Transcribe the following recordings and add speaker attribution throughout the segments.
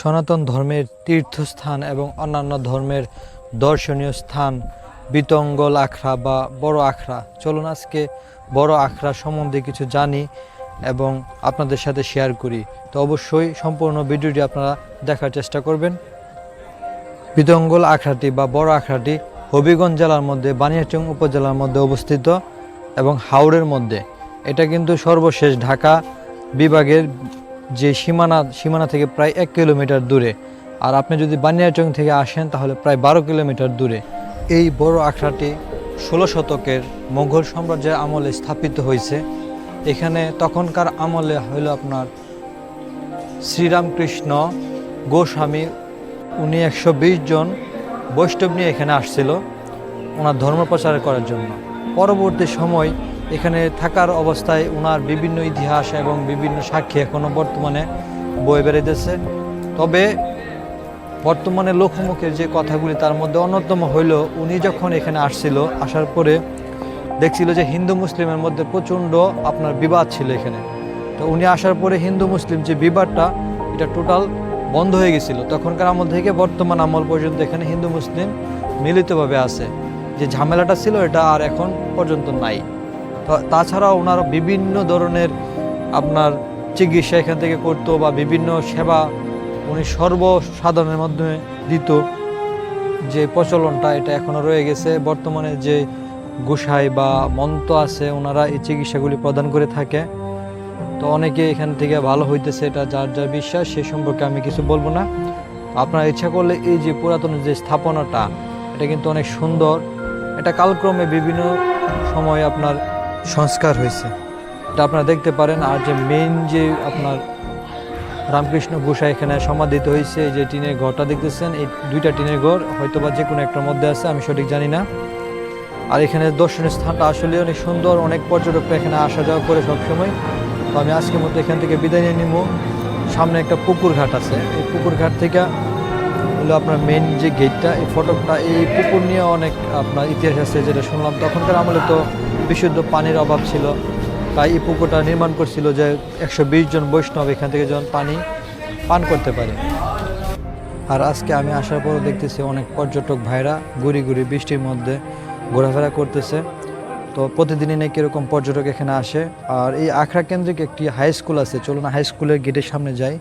Speaker 1: সনাতন ধর্মের তীর্থস্থান এবং অন্যান্য ধর্মের দর্শনীয় স্থান, বিতঙ্গল আখড়া বা বড় আখড়া। চলুন আজকে বড় আখড়া সম্বন্ধে কিছু জানি এবং আপনাদের সাথে শেয়ার করি। তো অবশ্যই সম্পূর্ণ ভিডিওটি আপনারা দেখার চেষ্টা করবেন। বিতঙ্গল আখড়াটি বা বড় আখড়াটি হবিগঞ্জ জেলার মধ্যে, বানিয়াচং উপজেলার মধ্যে অবস্থিত এবং হাওড়ের মধ্যে। এটা কিন্তু সর্বশেষ ঢাকা বিভাগের যে সীমানা সীমানা থেকে প্রায় এক কিলোমিটার দূরে। আর আপনি যদি বানিয়াচং থেকে আসেন, তাহলে প্রায় বারো কিলোমিটার দূরে। এই বড় আখড়াটি ষোলো শতকের মোগল সাম্রাজ্যের আমলে স্থাপিত হয়েছে। এখানে তখনকার আমলে হইল আপনার শ্রীরামকৃষ্ণ গোস্বামী। উনি একশো বিশ জন বৈষ্ণব নিয়ে এখানে আসছিল, ওনার ধর্ম প্রচার করার জন্য। পরবর্তী সময় এখানে থাকার অবস্থায় ওনার বিভিন্ন ইতিহাস এবং বিভিন্ন সাক্ষী এখনও বর্তমানে বয়ে বেড়াইতেছে। তবে বর্তমানে লোকমুখের যে কথাগুলি তার মধ্যে অন্যতম হইল, উনি যখন এখানে আসছিল, আসার পরে দেখছিল যে হিন্দু মুসলিমের মধ্যে প্রচণ্ড আপনার বিবাদ ছিল এখানে। তো উনি আসার পরে হিন্দু মুসলিম যে বিবাদটা, এটা টোটাল বন্ধ হয়ে গেছিল। তখনকার আমল থেকে বর্তমান আমল পর্যন্ত এখানে হিন্দু মুসলিম মিলিতভাবে আছে। যে ঝামেলাটা ছিল এটা আর এখন পর্যন্ত নাই। তাছাড়া ওনার বিভিন্ন ধরনের আপনার চিকিৎসা এখান থেকে করতো বা বিভিন্ন সেবা উনি সর্বসাধারণের মাধ্যমে দিত। যে প্রচলনটা এটা এখনও রয়ে গেছে। বর্তমানে যে গোসাই বা মন্ত আছে, ওনারা এই চিকিৎসাগুলি প্রদান করে থাকে। তো অনেকে এখান থেকে ভালো হইতেছে এটা যার যার বিশ্বাস, সে সম্পর্কে আমি কিছু বলব না। আপনারা ইচ্ছা করলে এই যে পুরাতন যে স্থাপনাটা, এটা কিন্তু অনেক সুন্দর। এটা কালক্রমে বিভিন্ন সময় আপনার সংস্কার হয়েছে। এটা আপনারা দেখতে পারেন, আর যে মেইন যে আপনার রামকৃষ্ণ গোসাই এখানে সমাধিত হয়েছে যে টিনের ঘরটা দেখতেছেন, এই দুইটা টিনের ঘর, হয়তোবা যে কোনো একটার মধ্যে আছে, আমি সঠিক জানি না। আর এখানে দর্শনীয় স্থানটা আসলে অনেক সুন্দর, অনেক পর্যটকরা এখানে আসা যাওয়া করে সবসময়। তো আমি আজকের মতো এখান থেকে বিদায় নিয়ে নিব। সামনে একটা পুকুর ঘাট আছে, এই পুকুর ঘাট থেকে হলো আপনার মেন যে গেটটা এই ফটকটা, এই পুকুর নিয়ে অনেক আপনার ইতিহাস আছে যেটা শুনলাম। তখনকার আমলে তো বিশুদ্ধ পানির অভাব ছিল। তাই এই পুকুরটা নির্মাণ করছিল যে একশো বিশ জন বৈষ্ণব এখান থেকে যেন পানি পান করতে পারে। আর আজকে আমি আসার পরও দেখতেছি অনেক পর্যটক ভাইরা ঘুরি ঘুরি বৃষ্টির মধ্যে ঘোরাফেরা করতেছে। তো প্রতিদিনই নাকি এরকম পর্যটক এখানে আসে। আর এই আখড়া কেন্দ্রিক একটি হাই স্কুল আছে, চলুন হাই স্কুলের গেটের সামনে যাই।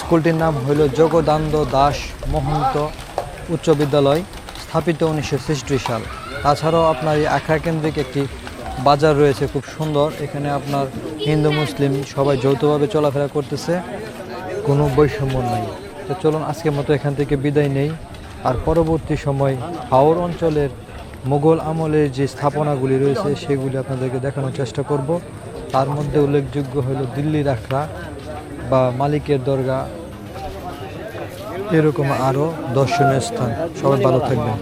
Speaker 1: স্কুলটির নাম হইল জগদানন্দ দাস মহন্ত উচ্চ বিদ্যালয়, স্থাপিত উনিশশো ছেষট্টি সাল। তাছাড়াও আপনার এই আখড়া কেন্দ্রিক একটি বাজার রয়েছে, খুব সুন্দর। এখানে আপনার হিন্দু, মুসলিম সবাই যৌথভাবে চলাফেরা করতেছে, কোনো বৈষম্য নেই। তো চলুন, আজকের মতো এখান থেকে বিদায় নেই। আর পরবর্তী সময় হাওর অঞ্চলের মোগল আমলের যে স্থাপনাগুলি রয়েছে, সেগুলি আপনাদেরকে দেখানোর চেষ্টা করব। তার মধ্যে উল্লেখযোগ্য হল দিল্লির আখড়া বা মালিকের দরগা। এরকম আরও দর্শনীয় স্থান। সবাই ভালো থাকবেন।